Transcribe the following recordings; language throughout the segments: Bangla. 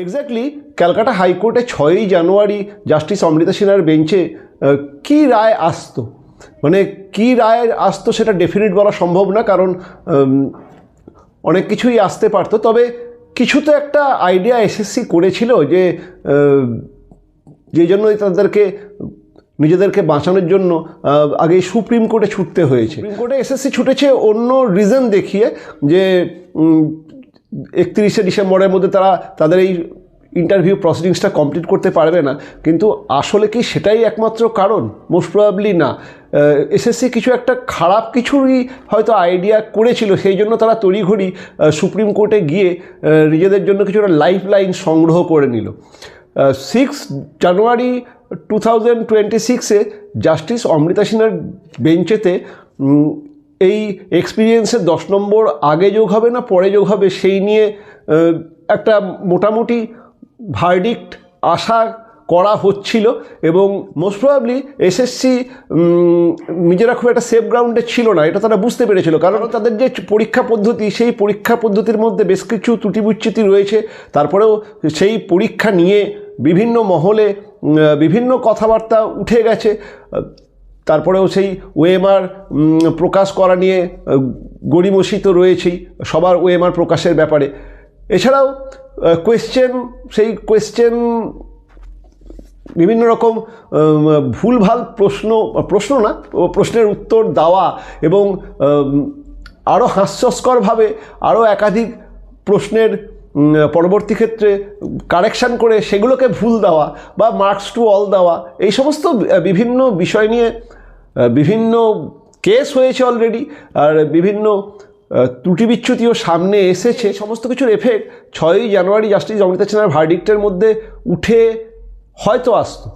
এক্স্যাক্টলি ক্যালকাটা হাইকোর্টে ছয়ই জানুয়ারি জাস্টিস অমৃতা সিনহার বেঞ্চে কী রায় আসতো? মানে কী রায় আসতো সেটা ডেফিনিট বলা সম্ভব না, কারণ অনেক কিছুই আসতে পারতো। তবে কিছু তো একটা আইডিয়া এসএসসি করেছিল যে যে জন্যই তাদেরকে, নিজেদেরকে বাঁচানোর জন্য আগে সুপ্রিম কোর্টে ছুটতে হয়েছে। সুপ্রিম কোর্টে এসএসসি ছুটেছে, অন্য রিজন দেখিয়ে যে একত্রিশে ডিসেম্বরের মধ্যে তারা তাদের এই ইন্টারভিউ প্রসিডিংসটা কমপ্লিট করতে পারবে না। কিন্তু আসলে কি সেটাই একমাত্র কারণ? মোস্ট প্রবাবলি না। এসএসসি কিছু একটা খারাপ কিছুরই হয়তো আইডিয়া করেছিল, সেই জন্য তারা তড়িঘড়ি সুপ্রিম কোর্টে গিয়ে নিজেদের জন্য কিছুটা লাইফ লাইন সংগ্রহ করে নিল। Six January two thousand twenty সিক্সে জাস্টিস অমৃতা সিনহার বেঞ্চেতে এই এক্সপিরিয়েন্সের দশ নম্বর আগে যোগ হবে না পরে যোগ হবে সেই নিয়ে একটা মোটামুটি ভার্ডিক্ট আশা করা হচ্ছিল এবং মোস্ট প্রবাবলি এসএসসি নিজেরা খুব একটা সেফ গ্রাউন্ডে ছিল না এটা তারা বুঝতে পেরেছিল। কারণ তাদের যে পরীক্ষা পদ্ধতি সেই পরীক্ষা পদ্ধতির মধ্যে বেশ কিছু ত্রুটি বিচ্যুতি রয়েছে। তারপরেও সেই পরীক্ষা নিয়ে বিভিন্ন মহলে বিভিন্ন কথাবার্তা উঠে গেছে। তারপরেও সেই ওএমআর প্রকাশ করা নিয়ে গড়িমসি তো রয়েছেই, সবার ওএমআর প্রকাশের ব্যাপারে। এছাড়াও কোয়েশ্চেন সেই কোয়েশ্চেন বিভিন্ন রকম ভুলভাল প্রশ্ন প্রশ্ন না, প্রশ্নের উত্তর দেওয়া এবং আরও হাস্যস্করভাবে আরও একাধিক প্রশ্নের পরবর্তী ক্ষেত্রে কারেকশান করে সেগুলোকে ভুল দেওয়া বা মার্কস টু অল দেওয়া, এই সমস্ত বিভিন্ন বিষয় নিয়ে বিভিন্ন কেস হয়েছে অলরেডি আর বিভিন্ন ত্রুটি বিচ্যুতিও সামনে এসেছে। সমস্ত কিছুর এফেক্ট ছয়ই জানুয়ারি জাস্টিস অমৃতা সিনহার ভার্ডিক্টের মধ্যে উঠে হয়তো আসতো।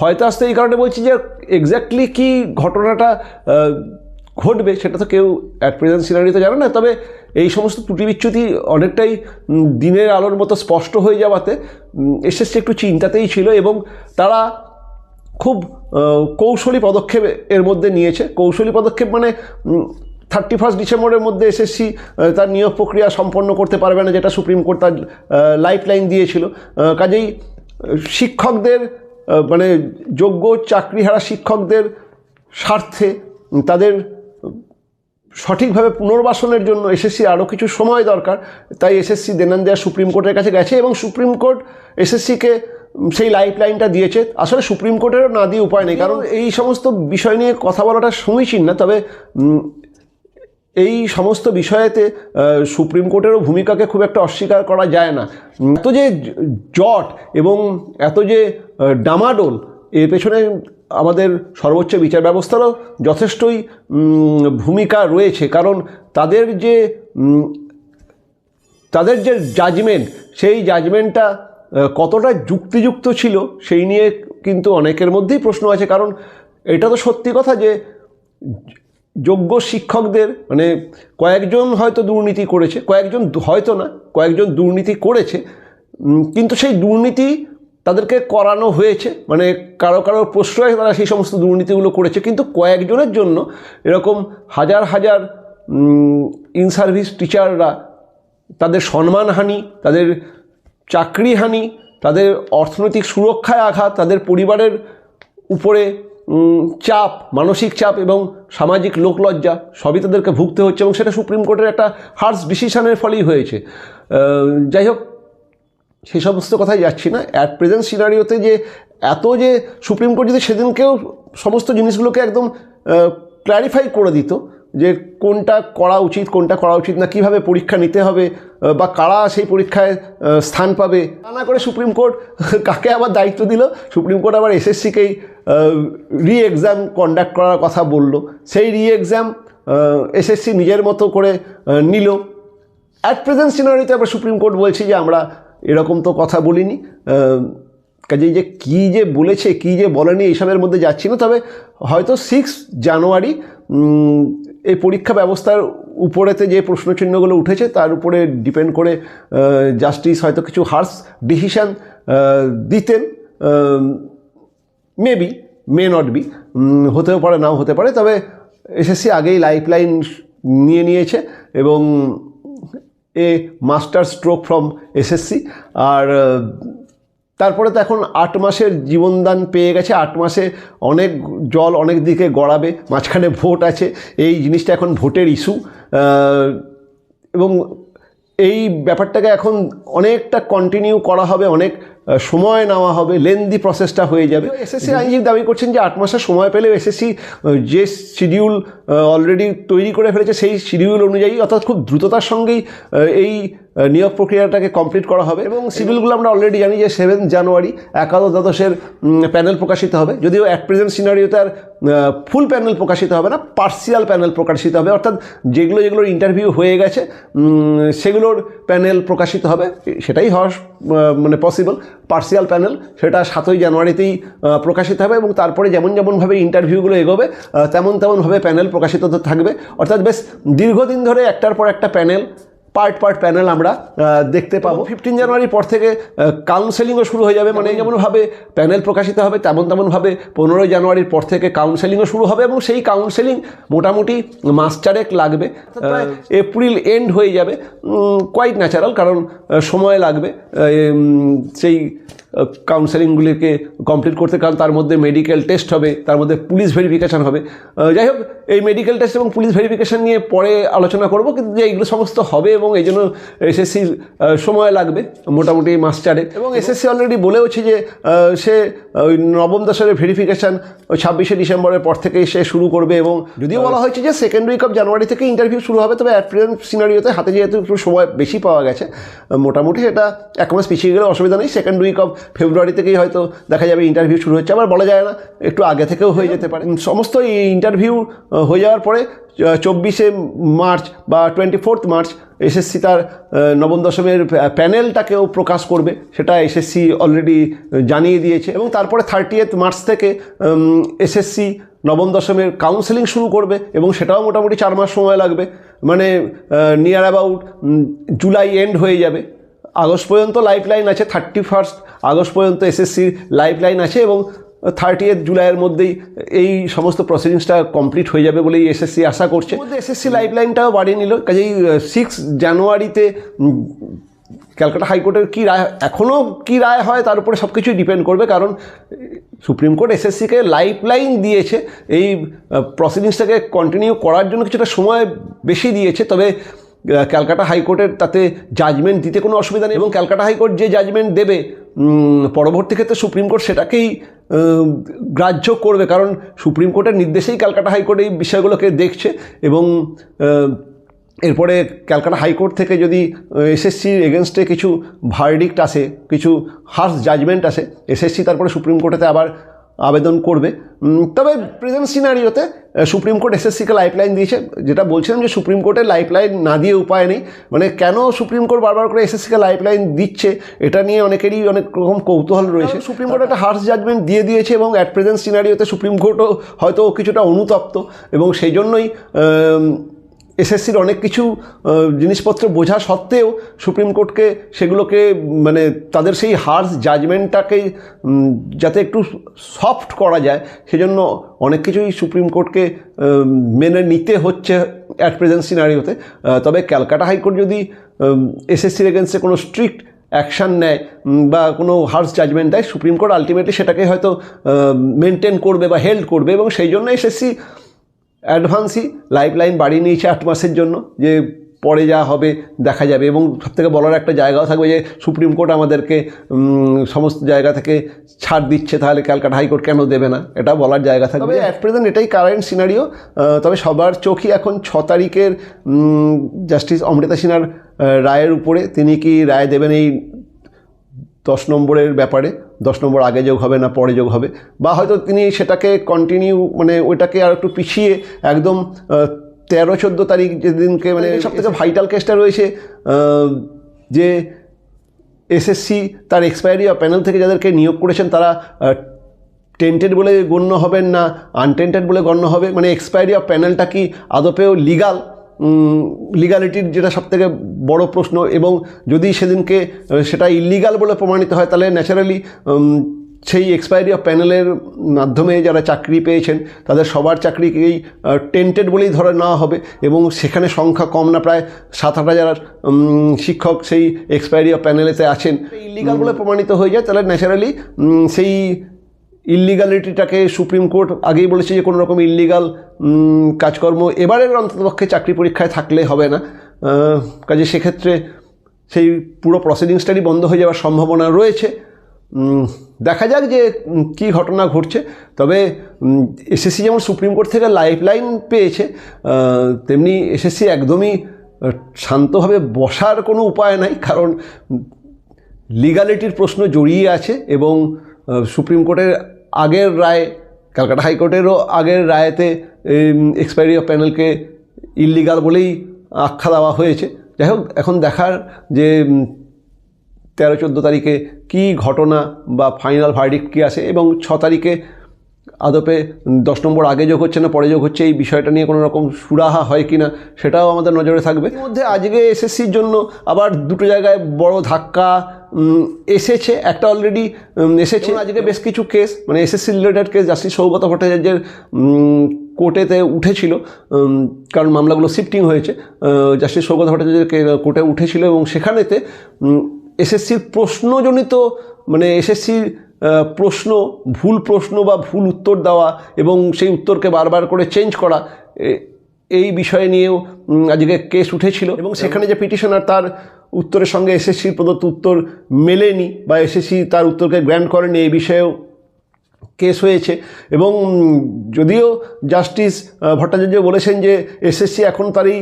হয়তো আসতো এই কারণে বলছি যে এক্স্যাক্টলি কি ঘটনাটা ঘটবে সেটা তো কেউ অ্যাট প্রেজেন্ট সিনারিতে জানে না। তবে এই সমস্ত ত্রুটি বিচ্যুতি অনেকটাই দিনের আলোর মতো স্পষ্ট হয়ে যাওয়াতে এসএসসি একটু চিন্তাতেই ছিল এবং তারা খুব কৌশলী পদক্ষেপ এর মধ্যে নিয়েছে। কৌশলী পদক্ষেপ মানে থার্টি ফার্স্ট ডিসেম্বরের মধ্যে এসএসসি তার নিয়োগ প্রক্রিয়া সম্পন্ন করতে পারবে না, যেটা সুপ্রিম কোর্ট তার লাইফ লাইন দিয়েছিল। কাজেই শিক্ষকদের মানে যোগ্য চাকরিহারা শিক্ষকদের স্বার্থে তাদের সঠিকভাবে পুনর্বাসনের জন্য এসএসসি আরও কিছু সময় দরকার। তাই এসএসসি দেনান দেয়া সুপ্রিম কোর্টের কাছে গেছে এবং সুপ্রিম কোর্ট এসএসসিকে সেই লাইফ লাইনটা দিয়েছে। আসলে সুপ্রিম কোর্টেরও না দিয়ে উপায় নেই কারণ এই সমস্ত বিষয় নিয়ে কথা বলাটা সমীচীন না। তবে এই সমস্ত বিষয়েতে সুপ্রিম কোর্টেরও ভূমিকাকে খুব একটা অস্বীকার করা যায় না। এত যে জট এবং এত যে ডামাডোল এর পেছনে আমাদের সর্বোচ্চ বিচার ব্যবস্থারও যথেষ্টই ভূমিকা রয়েছে। কারণ তাদের যে তাদের যে জাজমেন্ট সেই জাজমেন্টটা কতটা যুক্তিযুক্ত ছিল, সেই নিয়ে কিন্তু অনেকের মধ্যেই প্রশ্ন আছে। কারণ এটা তো সত্যি কথা যে, যোগ্য শিক্ষকদের মানে কয়েকজন হয়তো দুর্নীতি করেছে, কয়েকজন হয়তো না, কয়েকজন দুর্নীতি করেছে কিন্তু সেই দুর্নীতি তাদেরকে করানো হয়েছে মানে কারও কারও প্রশ্রয়ে তারা সেই সমস্ত দুর্নীতিগুলো করেছে, কিন্তু কয়েকজনের জন্য এরকম হাজার হাজার ইন সার্ভিস টিচাররা তাদের সম্মানহানি, তাদের চাকরিহানি, তাদের অর্থনৈতিক সুরক্ষায় আঘাত, তাদের পরিবারের উপরে চাপ, মানসিক চাপ এবং সামাজিক লোকলজ্জা সবই তাদেরকে ভুগতে হচ্ছে এবং সেটা সুপ্রিম কোর্টের একটা হার্স ডিসিশনের ফলেই হয়েছে। যাই হোক সেই সমস্ত কথাই যাচ্ছি না। অ্যাট প্রেজেন্ট সিনারিওতে যে এত যে সুপ্রিম কোর্ট যদি সেদিনকেও সমস্ত জিনিসগুলোকে একদম ক্ল্যারিফাই করে দিত যে কোনটা করা উচিত, কোনটা করা উচিত না, কীভাবে পরীক্ষা নিতে হবে বা কারা সেই পরীক্ষায় স্থান পাবে, তা না করে সুপ্রিম কোর্ট কাকে আবার দায়িত্ব দিল? সুপ্রিম কোর্ট আবার এসএসসিকেই রি এক্সাম কন্ডাক্ট করার কথা বলল। সেই রি এক্সাম এসএসসি নিজের মতো করে নিল। অ্যাট প্রেজেন্ট সিনারিতে আবার সুপ্রিম কোর্ট বলছি যে আমরা এরকম তো কথা বলিনি। কাজেই যে কী যে বলেছে, কী যে বলেনি এইসবের মধ্যে যাচ্ছি না। তবে হয়তো সিক্স জানুয়ারি এই পরীক্ষা ব্যবস্থার উপরেতে যে প্রশ্নচিহ্নগুলো উঠেছে, তার উপরে ডিপেন্ড করে জাস্টিস হয়তো কিছু হার্স ডিসিশান দিতেন মেবি মে নট বি হতেও পারে, নাও হতে পারে। তবে এসএসসি আগেই লাইফ লাইন নিয়ে নিয়েছে এবং a master stroke from SSC. আর তারপরে তো এখন আট মাসের জীবনদান পেয়ে গেছে। আট মাসে অনেক জল অনেক দিকে গড়াবে, মাঝখানে ভোট আছে। এই জিনিসটা এখন ভোটের ইস্যু এবং এই ব্যাপারটাকে এখন অনেকটা কন্টিনিউ করা হবে অনেক সময় নেওয়া হবে লেন্দি প্রসেসটা হয়ে যাবে। এসএসসি আইনজীবী দাবি করছেন যে আট মাসের সময় পেলেও এসএসসি যে শিডিউল অলরেডি তৈরি করে ফেলেছে সেই শিডিউল অনুযায়ী অর্থাৎ খুব দ্রুততার সঙ্গেই এই নিয়োগ প্রক্রিয়াটাকে কমপ্লিট করা হবে এবং সিভিলগুলো আমরা অলরেডি জানি যে সেভেন জানুয়ারি একাদশ দ্বাদশের প্যানেল প্রকাশিত হবে। যদিও অ্যাট প্রেজেন্ট সিনারিওতে আর ফুল প্যানেল প্রকাশিত হবে না পার্সিয়াল প্যানেল প্রকাশিত হবে। অর্থাৎ যেগুলো, যেগুলোর ইন্টারভিউ হয়ে গেছে সেগুলোর প্যানেল প্রকাশিত হবে। সেটাই হওয়া মানে পসিবল পার্সিয়াল প্যানেল সেটা সাতই জানুয়ারিতেই প্রকাশিত হবে এবং তারপরে যেমন যেমনভাবে ইন্টারভিউগুলো এগোবে তেমন তেমনভাবে প্যানেল প্রকাশিত থাকবে। অর্থাৎ বেশ দীর্ঘদিন ধরে একটার পর একটা প্যানেল পার্ট পার্ট প্যানেল আমরা দেখতে পাবো। ফিফটিন জানুয়ারির পর থেকে কাউন্সেলিংও শুরু হয়ে যাবে মানে যেমনভাবে প্যানেল প্রকাশিত হবে তেমন তেমনভাবে পনেরোই জানুয়ারির পর থেকে কাউন্সেলিংও শুরু হবে এবং সেই কাউন্সেলিং মোটামুটি মাস চারেক লাগবে এপ্রিল এন্ড হয়ে যাবে। কোয়াইট ন্যাচারাল কারণ সময় লাগবে। সেই কাউন্সেলিংগুলিকে কমপ্লিট করতে কারণ তার মধ্যে মেডিকেল টেস্ট হবে তার মধ্যে পুলিশ ভেরিফিকেশান হবে। যাই হোক এই মেডিকেল টেস্ট এবং পুলিশ ভেরিফিকেশান নিয়ে পরে আলোচনা করব কিন্তু যে এইগুলো সমস্ত হবে এবং এই জন্য এসএসসির সময় লাগবে মোটামুটি মাস চারে এবং এসএসসি অলরেডি বলেওছে যে সে ওই নবম দশরের ভেরিফিকেশান ওই ছাব্বিশে ডিসেম্বরের পর থেকেই সে শুরু করবে এবং যদিও বলা হয়েছে যে সেকেন্ড উইক অফ জানুয়ারি থেকে ইন্টারভিউ শুরু হবে তবে অ্যাট প্রেজেন্ট সিনারিওতে হাতে যেহেতু একটু সময় বেশি পাওয়া গেছে মোটামুটি এটা এক মাস পিছিয়ে গেলে অসুবিধা নেই। সেকেন্ড উইক অফ ফেব্রুয়ারি থেকেই হয়তো দেখা যাবে ইন্টারভিউ শুরু হচ্ছে আবার বলা যায় না একটু আগে থেকেও হয়ে যেতে পারে। সমস্ত এই ইন্টারভিউ হয়ে যাওয়ার পরে চব্বিশে মার্চ বা টোয়েন্টি ফোর্থ মার্চ এসএসসি তার নবম দশমের প্যানেলটাকেও প্রকাশ করবে। সেটা এসএসসি অলরেডি জানিয়ে দিয়েছে এবং তারপরে থার্টিয়েথ মার্চ থেকে এসএসসি নবম দশমের কাউন্সেলিং শুরু করবে এবং সেটাও মোটামুটি চার মাস সময় লাগবে। মানে নিয়ার অ্যাবাউট জুলাই এন্ড হয়ে যাবে। আগস্ট পর্যন্ত লাইফ লাইন আছে থার্টি ফার্স্ট আগস্ট পর্যন্ত এসএসসির লাইফ লাইন আছে এবং থার্টি জুলাইয়ের মধ্যেই এই সমস্ত প্রসিডিংসটা কমপ্লিট হয়ে যাবে বলেই এসএসসি আশা করছে। এসএসসি লাইফ লাইনটাও বাড়িয়ে নিল। কাজেই সিক্স জানুয়ারিতে ক্যালকাটা হাইকোর্টের কী রায় এখনও কী রায় হয় তার উপরে সব কিছুই ডিপেন্ড করবে। কারণ সুপ্রিম কোর্ট এসএসসিকে লাইফ লাইন দিয়েছে। এই প্রসিডিংসটাকে কন্টিনিউ করার জন্য কিছুটা সময় বেশি দিয়েছে। তবে ক্যালকাটা হাইকোর্টের তাতে জাজমেন্ট দিতে কোনো অসুবিধা নেই। এবং ক্যালকাটা হাইকোর্ট যে জাজমেন্ট দেবে পরবর্তী ক্ষেত্রে সুপ্রিম কোর্ট সেটাকেই গ্রাহ্য করবে। কারণ সুপ্রিম কোর্টের নির্দেশেই ক্যালকাটা হাইকোর্ট এই বিষয়গুলোকে দেখছে এবং এরপরে ক্যালকাটা হাইকোর্ট থেকে যদি এসএসসির এগেনস্টে কিছু ভার্ডিক্ট আসে, কিছু হার্স জাজমেন্ট আসে, এসএসসি তারপরে সুপ্রিম কোর্টেতে আবার আবেদন করবে। তবে প্রেজেন্ট সিনারিওতে সুপ্রিম কোর্ট এসএসসিকে লাইফলাইন দিয়েছে। যেটা বলছিলাম যে সুপ্রিম কোর্টের লাইফলাইন না দিয়ে উপায় নেই। মানে কেন সুপ্রিম কোর্ট বারবার করে এসএসসিকে লাইফলাইন দিচ্ছে এটা নিয়ে অনেকেরই অনেক রকম কৌতূহল রয়েছে। সুপ্রিম কোর্ট একটা হার্স জাজমেন্ট দিয়ে দিয়েছে এবং অ্যাট প্রেজেন্ট সিনারিওতে সুপ্রিম কোর্টও হয়তো কিছুটা অনুতপ্ত এবং সেই জন্যই এসএসসির অনেক কিছু জিনিসপত্র বোঝা সত্ত্বেও সুপ্রিম কোর্টকে সেগুলোকে মানে তাদের সেই হার্স জাজমেন্টটাকে যাতে একটু সফট করা যায়, সেজন্য অনেক কিছুই সুপ্রিম কোর্টকে মেনে নিতে হচ্ছে অ্যাট প্রেজেন্ট সিনারিওতে তবে ক্যালকাটা হাইকোর্ট যদি এসএসসির এগেনস্টে কোনো স্ট্রিক্ট অ্যাকশান নেয় বা কোনো হার্স জাজমেন্ট দেয়, সুপ্রিম কোর্ট আলটিমেটলি সেটাকে হয়তো মেনটেন করবে বা হেল্ড করবে, এবং সেই জন্য এসএসসি অ্যাডভান্সই লাইফ লাইন বাড়িয়ে নিয়েছে আট মাসের জন্য, যে পরে যা হবে দেখা যাবে। এবং সবথেকে বলার একটা জায়গাও থাকবে যে সুপ্রিম কোর্ট আমাদেরকে সমস্ত জায়গা থেকে ছাড় দিচ্ছে, তাহলে ক্যালকাটা হাইকোর্ট কেন দেবে না? এটা বলার জায়গা থাকবে। অ্যাট প্রেজেন্ট এটাই কারেন্ট সিনারিও তবে সবার চোখই এখন ছ তারিখের জাস্টিস অমৃতা সিনহার রায়ের উপরে। তিনি কি রায় দেবেন এই দশ নম্বরের ব্যাপারে? দশ নম্বর আগে যোগ হবে না পরে যোগ হবে। বা হয়তো তিনি সেটাকে কন্টিনিউ মানে ওইটাকে আর একটু পিছিয়ে একদম তেরো চোদ্দ তারিখ যেদিনকে মানে সব থেকে ভাইটাল কেসটা রয়েছে যে এসএসসি তার এক্সপায়ারি বা প্যানেল থেকে যাদেরকে নিয়োগ করেছেন তারা টেন্টেড বলে গণ্য হবেন না আনটেন্টেড বলে গণ্য হবে। মানে এক্সপায়ারি অফ প্যানেলটা কি আদপেও লিগাল লিগালিটির যেটা সবথেকে বড় প্রশ্ন এবং যদি সেদিনকে সেটা ইলিগাল বলে প্রমাণিত হয় তাহলে ন্যাচারালি সেই এক্সপায়ারি অফ প্যানেলের মাধ্যমে যারা চাকরি পেয়েছেন তাদের সবার চাকরিকেই টেন্টেড বলেই ধরে নেওয়া হবে এবং সেখানে সংখ্যা কম না প্রায় সাত আট হাজার শিক্ষক সেই এক্সপায়ারি অফ প্যানেলেতে আছেন। ইলিগাল বলে প্রমাণিত হয়ে যায় তাহলে ন্যাচারালি সেই ইলিগালিটিটাকে সুপ্রিম কোর্ট আগেই বলেছে যে কোনো রকম ইলিগাল কাজকর্ম এবারের অন্ততপক্ষে চাকরি পরীক্ষায় থাকলে হবে না। কাজে সেক্ষেত্রে সেই পুরো প্রসিডিংসটারই বন্ধ হয়ে যাওয়ার সম্ভাবনা রয়েছে। দেখা যাক যে কী ঘটনা ঘটছে। তবে এসএসসি যেমন সুপ্রিম কোর্ট থেকে লাইফ লাইন পেয়েছে তেমনি এসএসসি একদমই শান্তভাবে বসার কোনো উপায় নাই, কারণ লিগালিটির প্রশ্ন জড়িয়ে আছে এবং সুপ্রিম কোর্টের আগের রায় ক্যালকাটা হাইকোর্টেরও আগের রায়েতে এক্সপায়ারি অফ প্যানেলকে ইলিগাল বলেই আখ্যা দেওয়া হয়েছে। যাই হোক, এখন দেখার যে তেরো, চোদ্দ তারিখে কী ঘটনা বা ফাইনাল ভার্ডিক্ট কী আসে এবং ছ তারিখে আদপে দশ নম্বর আগে যোগ হচ্ছে না, পরে যোগ হচ্ছে, এই বিষয়টা নিয়ে কোনো রকম সুরাহা হয় কি না, সেটাও আমাদের নজরে থাকবে। মধ্যে আজকে এসএসসির জন্য আবার দুটো জায়গায় বড় ধাক্কা এসেছে, একটা অলরেডি এসেছে। আজকে বেশ কিছু কেস মানে SSC related case justice Saugata ভট্টাচার্যের কোর্টেতে উঠেছিল কারণ মামলাগুলো শিফটিং হয়েছে। জাস্টিস সৌগত ভট্টাচার্যের কোর্টে উঠেছিল এবং সেখানেতে এসএসসির প্রশ্নজনিত মানে এসএসসির প্রশ্ন, ভুল প্রশ্ন বা ভুল উত্তর দেওয়া এবং সেই উত্তরকে বারবার করে চেঞ্জ করা এই বিষয় নিয়েও আজকে কেস উঠেছিল। এবং সেখানে যে পিটিশনার তার উত্তরের সঙ্গে এসএসসির প্রদত্ত উত্তর মেলেনি বা এসএসসি তার উত্তরকে গ্র্যান্ড করেনি এই বিষয়েও কেস হয়েছে। এবং যদিও জাস্টিস ভট্টাচার্য বলেছেন যে এসএসসি এখন তার এই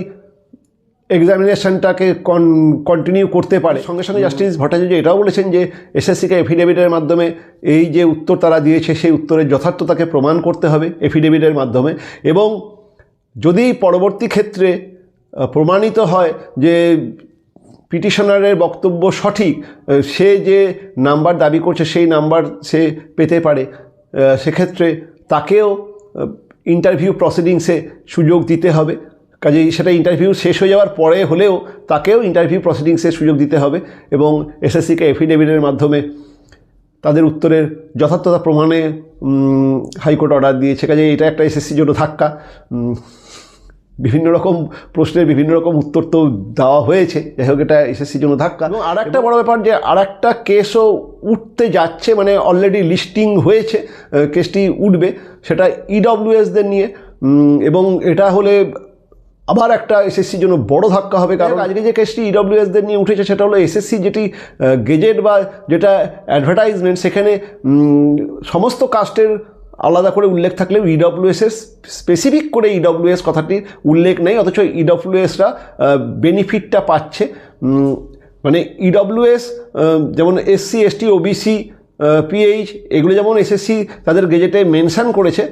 এক্সামিনেশনটাকে কন্টিনিউ করতে পারে। সঙ্গে সঙ্গে জাস্টিস ভট্টাচার্য এটাও বলেছেন যে এসএসসিকে এফিডেভিটের মাধ্যমে এই যে উত্তর তারা দিয়েছে সেই উত্তরের যথার্থতাকে প্রমাণ করতে হবে এফিডেভিটের মাধ্যমে। এবং যদি পরবর্তী ক্ষেত্রে প্রমাণিত হয় যে পিটিশনারের বক্তব্য সঠিক সে যে নাম্বার দাবি করছে সেই নাম্বার সে পেতে পারে সেক্ষেত্রে তাকেও ইন্টারভিউ প্রসিডিংসে সুযোগ দিতে হবে। কাজেই সেটা ইন্টারভিউ শেষ হয়ে যাওয়ার পরে হলেও তাকেও ইন্টারভিউ প্রসিডিংসে সুযোগ দিতে হবে এবং এসএসসিকে এফিডেভিটের মাধ্যমে তাদের উত্তরের যথার্থতা প্রমাণে হাইকোর্ট অর্ডার দিয়েছে। কাজে এটা একটা এসএসসির জন্য ধাক্কা। বিভিন্ন রকম প্রশ্নের বিভিন্ন রকম উত্তর তো দেওয়া হয়েছে। যাই হোক এটা এসএসসির জন্য ধাক্কা। এবং আর একটা বড় ব্যাপার যে আর একটা কেসও উঠতে যাচ্ছে মানে অলরেডি লিস্টিং হয়েছে কেসটি উঠবে সেটা ইডব্লিউএসদের নিয়ে। এবং এটা হলে আবার একটা এসএসসির জন্য বড় ধাক্কা হবে কারণ আজকে যে কেসটি ইডব্লিউএসদের নিয়ে উঠেছে, সেটা হলো এসএসসি যেটি গেজেট বা যেটা অ্যাডভার্টাইজমেন্ট সেখানে সমস্ত কাস্টের আলাদা করে উল্লেখ থাকলেও ইডব্লিউএসের স্পেসিফিক করে ইডব্লিউএস কথাটির উল্লেখ নেই, অথচ ইডব্লিউএসরা বেনিফিটটা পাচ্ছে। মানে ইডব্লিউএস যেমন এসসি এসটি ওবিসি পিএইচ এগুলো যেমন এসএসসি তাদের গেজেটে মেনশান করেছে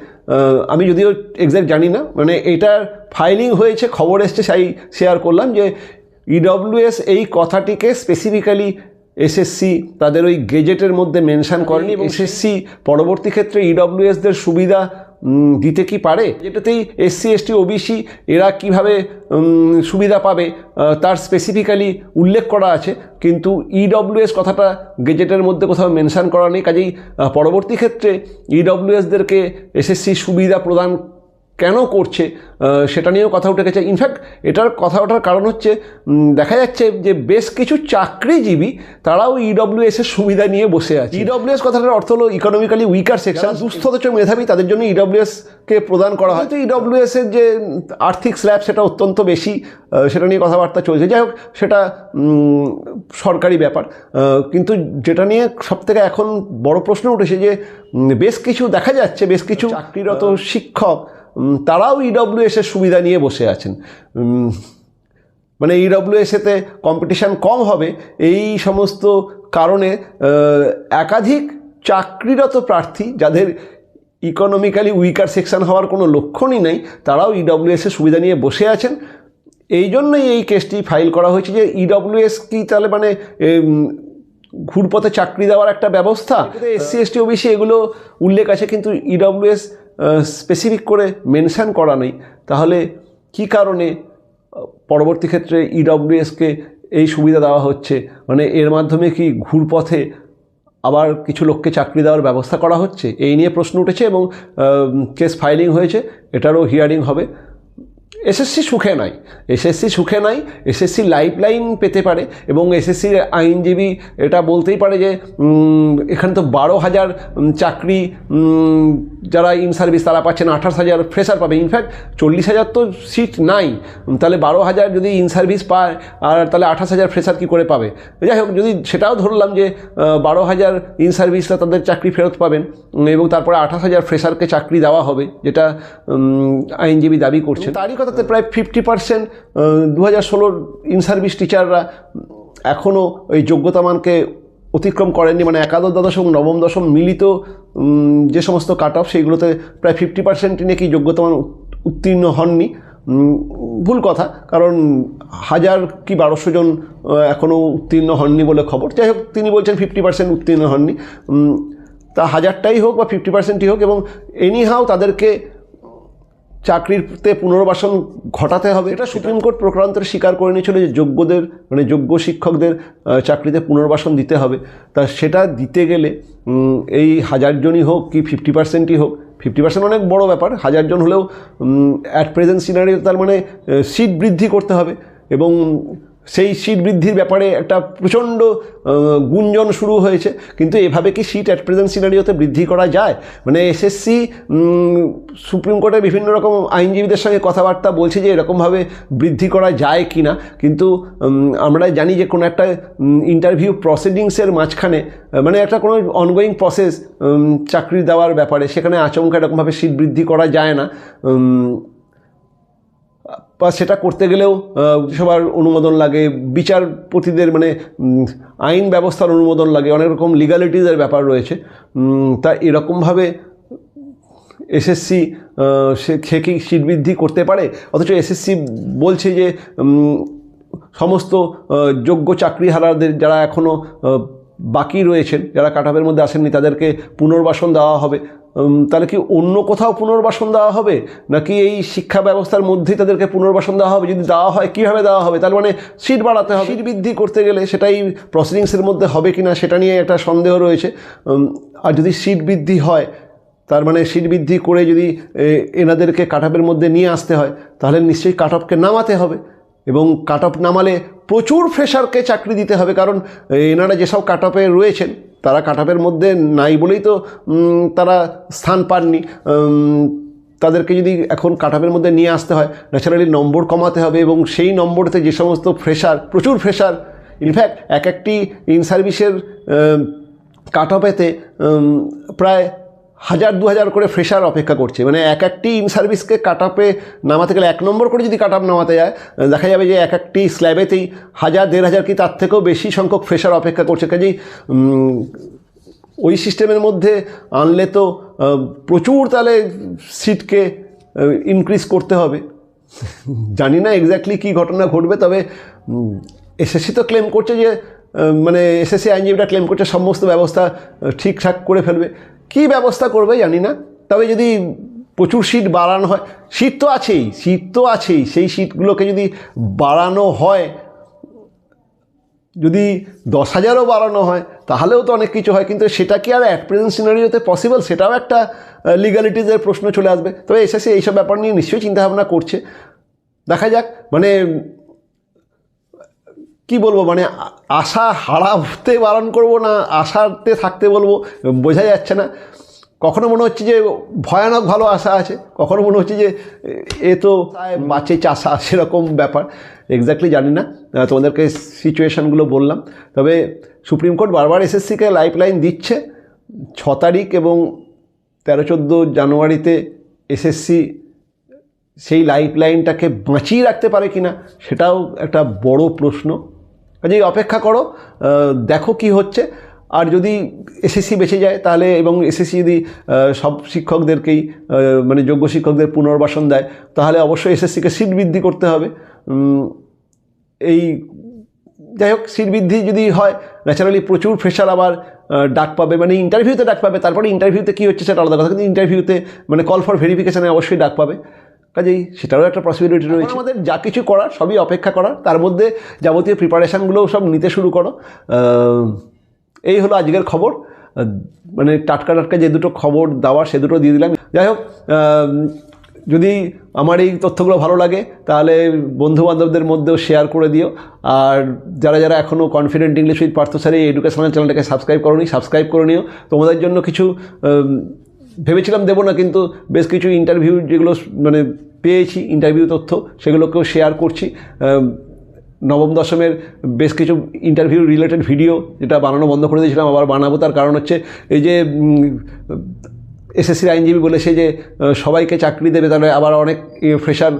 আমি যদিও এক্স্যাক্ট জানি না মানে এটার ফাইলিং হয়েছে খবর এসছে সেই শেয়ার করলাম যে ইডব্লিউএস এই কথাটিকে স্পেসিফিক্যালি এসএসসি তাদের ওই গেজেটের মধ্যে মেনশান করেনি এবং এসএসসি পরবর্তী ক্ষেত্রে ইডব্লিউএসদের সুবিধা উম, দিতে কি পারে? যেটাতেই এসসি এসটি ওবিসি এরা কীভাবে সুবিধা পাবে তার স্পেসিফিক্যালি উল্লেখ করা আছে। কিন্তু ইডব্লিউএস কথাটা গেজেটের মধ্যে কোথাও মেনশান করা নেই। কাজেই পরবর্তী ক্ষেত্রে ইডব্লিউএসদেরকে এসএসসি সুবিধা প্রদান কেন করছে সেটা নিয়েও কথা উঠে গেছে। ইনফ্যাক্ট এটার কথা ওঠার কারণ হচ্ছে দেখা যাচ্ছে যে বেশ কিছু চাকরিজীবী তারাও ইডব্লিউএস এর সুবিধা নিয়ে বসে আছে। ইডব্লিউএস কথাটার অর্থ হলো ইকোনমিক্যালি উইকার সেকশন দুস্থ অথচ মেধাবী তাদের জন্য ইডব্লিউএস কে প্রদান করা হয়। তো ইডব্লিউএস এর যে আর্থিক স্ল্যাব সেটা অত্যন্ত বেশি সেটা নিয়ে কথাবার্তা চলছে। যাই হোক সেটা সরকারি ব্যাপার। কিন্তু যেটা নিয়ে সবথেকে এখন বড় প্রশ্ন উঠেছে যে বেশ কিছু দেখা যাচ্ছে বেশ কিছু চাকরিরত শিক্ষক তারাও ইডব্লিউএস এর সুবিধা নিয়ে বসে আছেন। মানে ইডব্লিউএসেতে কম্পিটিশান কম হবে এই সমস্ত কারণে একাধিক চাকরিরত প্রার্থী যাদের ইকোনমিক্যালি উইকার সেকশন হওয়ার কোনো লক্ষণই নেই তারাও ইডব্লিউএসের সুবিধা নিয়ে বসে আছেন। এই জন্যই এই কেসটি ফাইল করা হয়েছে যে ইডব্লিউএস কি তাহলে মানে ঘুরপথে চাকরি দেওয়ার একটা ব্যবস্থা? এসসি এসটি ওবিসি এগুলো উল্লেখ আছে কিন্তু ইডব্লিউএস স্পেসিফিক করে মেনশান করা নেই, তাহলে কি কারণে পরবর্তী ক্ষেত্রে ইডব্লিউএসকে এই সুবিধা দেওয়া হচ্ছে? মানে এর মাধ্যমে কি ঘুরপথে আবার কিছু লোককে চাকরি দেওয়ার ব্যবস্থা করা হচ্ছে? এই নিয়ে প্রশ্ন উঠেছে এবং কেস ফাইলিং হয়েছে, এটারও হিয়ারিং হবে। এসএসসি সুখে নাই। এসএসসি সুখে নাই, এসএসসি লাইফ লাইন পেতে পারে এবং এসএসসির আইনজীবী এটা বলতেই পারে যে এখানে তো বারো হাজার চাকরি যারা ইন সার্ভিস তারা পাচ্ছেন আঠাশ হাজার ফ্রেশার পাবে। ইনফ্যাক্ট চল্লিশ হাজার তো সিট নাই। তাহলে বারো হাজার যদি ইন সার্ভিস পায়, আর তাহলে আঠাশ হাজার ফ্রেশার কী করে পাবে? যাই হোক, যদি সেটাও ধরলাম যে বারো হাজার ইন সার্ভিসরা তাদের চাকরি ফেরত পাবেন এবং তারপরে আঠাশ হাজার ফ্রেশারকে চাকরি দেওয়া হবে, যেটা আইনজীবী দাবি করছেন। তারই কথাতে প্রায় ফিফটি পার্সেন্ট দু হাজার ষোলোর ইন সার্ভিস টিচাররা এখনও ওই যোগ্যতা মানকে অতিক্রম করেননি। মানে একাদশ, দ্বাদশ এবং নবম, দশম মিলিত যে সমস্ত কাট অফ সেইগুলোতে প্রায় ফিফটি পার্সেন্ট নাকি যোগ্যতা মান উত্তীর্ণ হননি। ভুল কথা, কারণ হাজার কি বারোশো জন এখনও উত্তীর্ণ হননি বলে খবর। যাই হোক, তিনি বলছেন ফিফটি পার্সেন্ট উত্তীর্ণ হননি। তা হাজারটাই হোক বা ফিফটি পার্সেন্টই হোক এবং এনিহাও তাদেরকে চাকরিতে পুনর্বাসন ঘটাতে হবে। এটা সুপ্রিম কোর্ট প্রক্রান্তরে স্বীকার করে নিয়েছিল যে যোগ্যদের মানে যোগ্য শিক্ষকদের চাকরিতে পুনর্বাসন দিতে হবে। তা সেটা দিতে গেলে এই হাজারজনই হোক কি ফিফটি পার্সেন্টই হোক ফিফটি পার্সেন্ট অনেক বড় ব্যাপার। হাজারজন হলেও অ্যাট প্রেজেন্ট সিনারি তার মানে সিট বৃদ্ধি করতে হবে এবং সেই সিট বৃদ্ধির ব্যাপারে একটা প্রচণ্ড গুঞ্জন শুরু হয়েছে। কিন্তু এভাবে কি সিট অ্যাট প্রেজেন্ট সিনারিওতে বৃদ্ধি করা যায়? মানে এসএসসি সুপ্রিম কোর্টের বিভিন্ন রকম আইনজীবীদের সঙ্গে কথাবার্তা বলছে যে এরকমভাবে বৃদ্ধি করা যায় কি না কিন্তু আমরা জানি যে কোনো একটা ইন্টারভিউ প্রসিডিংসের মাঝখানে মানে একটা কোনো অনগোয়িং প্রসেস চাকরি দেওয়ার ব্যাপারে সেখানে আচমকা এরকমভাবে সিট বৃদ্ধি করা যায় না। বা সেটা করতে গেলেও সবার অনুমোদন লাগে। বিচারপতিদের মানে আইন ব্যবস্থার অনুমোদন লাগে। অনেক রকম লিগালিটিজের ব্যাপার রয়েছে। তা এরকমভাবে এসএসসি সে সে কি সিট বৃদ্ধি করতে পারে? অথচ এসএসসি বলছে যে সমস্ত যোগ্য চাকরিহারাদের যারা এখনও বাকি রয়েছেন, যারা কাটাপের মধ্যে আসেননি, তাদেরকে পুনর্বাসন দেওয়া হবে। তাহলে কি অন্য কোথাও পুনর্বাসন দেওয়া হবে? নাকি এই শিক্ষা ব্যবস্থার মধ্যেই তাদেরকে পুনর্বাসন দেওয়া হবে? যদি দেওয়া হয়, কীভাবে দেওয়া হবে? তার মানে সিট বাড়াতে হবে। সিট বৃদ্ধি করতে গেলে সেটাই প্রসিডিংসের মধ্যে হবে কি না সেটা নিয়ে একটা সন্দেহ রয়েছে। আর যদি সিট বৃদ্ধি হয়, তার মানে সিট বৃদ্ধি করে যদি এনাদেরকে কাটআপের মধ্যে নিয়ে আসতে হয়, তাহলে নিশ্চয়ই কাটঅফকে নামাতে হবে। এবং কাট কাটঅফ নামালে প্রচুর ফ্রেশারকে চাকরি দিতে হবে। কারণ এনারা যেসব কাট কাটঅপে রয়েছেন তারা কাটাপের মধ্যে নাই বলেই তো তারা স্থান পাননি। তাদেরকে যদি এখন কাটাপের মধ্যে নিয়ে আসতে হয়, ন্যাচারালি নম্বর কমাতে হবে এবং সেই নম্বরতে যে সমস্ত ফ্রেশার, প্রচুর ফ্রেশার ইনফ্যাক্ট এক একটি ইন সার্ভিসের কাট প্রায় হাজার দু হাজার করে ফ্রেশার অপেক্ষা করছে। মানে এক একটি ইন সার্ভিসকে কাট আপে নামাতে গেলে, এক নম্বর করে যদি কাট আপ নামাতে যায়, দেখা যাবে যে এক একটি স্ল্যাবেতেই হাজার, দেড় হাজার কি তার থেকেও বেশি সংখ্যক ফ্রেশার অপেক্ষা করছে। কাজেই ওই সিস্টেমের মধ্যে আনলে তো প্রচুর তাহলে সিটকে ইনক্রিজ করতে হবে। জানি না এক্স্যাক্টলি কী ঘটনা ঘটবে, তবে এসএসসি তো ক্লেম করছে যে মানে এসএসসি আইনজীবীরা ক্লেম করছে, সমস্ত ব্যবস্থা ঠিকঠাক করে ফেলবে। কী ব্যবস্থা করবে জানি না, তবে যদি প্রচুর সিট বাড়ানো হয় সিট তো আছেই সিট তো আছেই, সেই সিটগুলোকে যদি বাড়ানো হয়, যদি দশ হাজারও বাড়ানো হয়, তাহলেও তো অনেক কিছু হয়, কিন্তু সেটা কি আর অ্যাট প্রেজেন্ট সিনারিওতে পসিবল সেটাও একটা লিগালিটিজের প্রশ্ন চলে আসবে। তবে এসএসসি এইসব ব্যাপার নিয়ে নিশ্চয়ই চিন্তাভাবনা করছে। দেখা যাক মানে কি বলব মানে আশা হারাতে বারণ করব না, আশাতে থাকতে বলব, বোঝা যাচ্ছে না। কখনো মনে হচ্ছে যে ভয়ানক ভালো আশা আছে, কখনো মনে হচ্ছে যে এ তো মাছে চাষা, সেরকম ব্যাপার। এক্স্যাক্টলি জানি না তোমাদেরকে সিচুয়েশানগুলো বললাম। তবে সুপ্রিম কোর্ট বারবার এসএসসিকে লাইফ লাইন দিচ্ছে। ছ তারিখ এবং তেরো চোদ্দ জানুয়ারিতে এসএসসি সেই লাইফ লাইনটাকে বাঁচিয়ে রাখতে পারে কি না সেটাও একটা বড় প্রশ্ন। কাজেই অপেক্ষা করো দেখো কি হচ্ছে। আর যদি এসএসসি বেঁচে যায় তাহলে, এবং এসএসসি যদি সব শিক্ষকদেরকেই মানে যোগ্য শিক্ষকদের পুনর্বাসন দেয়, তাহলে অবশ্যই এসএসসিকে সিট বৃদ্ধি করতে হবে। এই, যাই হোক, সিট বৃদ্ধি যদি হয় ন্যাচারালি প্রচুর ফ্রেশার আবার ডাক পাবে। মানে ইন্টারভিউতে ডাক পাবে, তারপরে ইন্টারভিউতে কী হচ্ছে সেটা আলাদা কথা, কিন্তু ইন্টারভিউতে মানে কল ফর ভেরিফিকেশানে অবশ্যই ডাক পাবে। কাজেই সেটারও একটা পসিবিলিটি রয়েছে। আমাদের যা কিছু করার সবই অপেক্ষা করার। তার মধ্যে যাবতীয় প্রিপারেশানগুলোও সব নিতে শুরু করো। এই হলো আজকের খবর। মানে টাটকা টাটকা যে দুটো খবর দেওয়া সে দুটো দিয়ে দিলাম। যাই হোক যদি আমার এই তথ্যগুলো ভালো লাগে তাহলে বন্ধুবান্ধবদের মধ্যেও শেয়ার করে দিও। আর যারা যারা এখনও confident English with Partha sir এই এডুকেশনাল চ্যানেলটাকে সাবস্ক্রাইব করোনি সাবস্ক্রাইব করে নিও। তোমাদের জন্য কিছু ভেবেছিলাম দেবো না, কিন্তু বেশ কিছু ইন্টারভিউ যেগুলো মানে পেয়েছি ইন্টারভিউ তথ্য, সেগুলোকেও শেয়ার করছি। নবম দশমের বেশ কিছু ইন্টারভিউ রিলেটেড ভিডিও যেটা বানানো বন্ধ করে দিয়েছিলাম, আবার বানাবো। তার কারণ হচ্ছে এই যে এসএসসির আইনজীবী বলেছে যে সবাইকে চাকরি দেবে, তাহলে আবার অনেক ফ্রেশার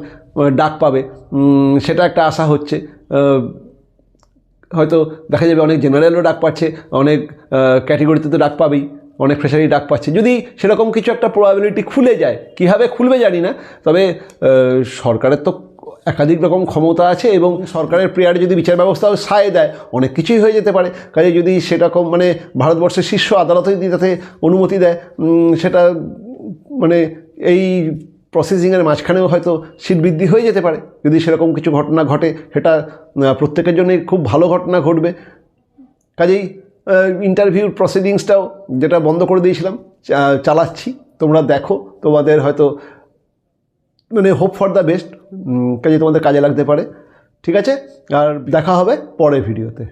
ডাক পাবে। সেটা একটা আশা হচ্ছে। হয়তো দেখা যাবে অনেক জেনারেলও ডাক পাচ্ছে, অনেক ক্যাটেগরিতে তো ডাক পাবেই। অনেক ফ্রেশারি ডাক পাচ্ছে। যদি সেরকম কিছু একটা প্রবাবিলিটি খুলে যায়, কীভাবে খুলবে জানি না, তবে সরকারের তো একাধিক রকম ক্ষমতা আছে এবং সরকারের প্রেয়ারে যদি বিচার ব্যবস্থাও সায় দেয়, অনেক কিছুই হয়ে যেতে পারে। কাজে যদি সেরকম মানে ভারতবর্ষের শীর্ষ আদালত যদি তাতে অনুমতি দেয় সেটা মানে এই প্রসেসিংয়ের মাঝখানেও হয়তো সিট বৃদ্ধি হয়ে যেতে পারে। যদি সেরকম কিছু ঘটনা ঘটে, সেটা প্রত্যেকের জন্যই খুব ভালো ঘটনা ঘটবে। কাজেই ইন্টারভিউর প্রসিডিংসটাও যেটা বন্ধ করে দিয়েছিলাম চালাচ্ছি। তোমরা দেখো, তোমাদের হয়তো মানে হোপ ফর দ্য বেস্ট কাজে তোমাদের কাজে লাগতে পারে। ঠিক আছে? আর দেখা হবে পরের ভিডিওতে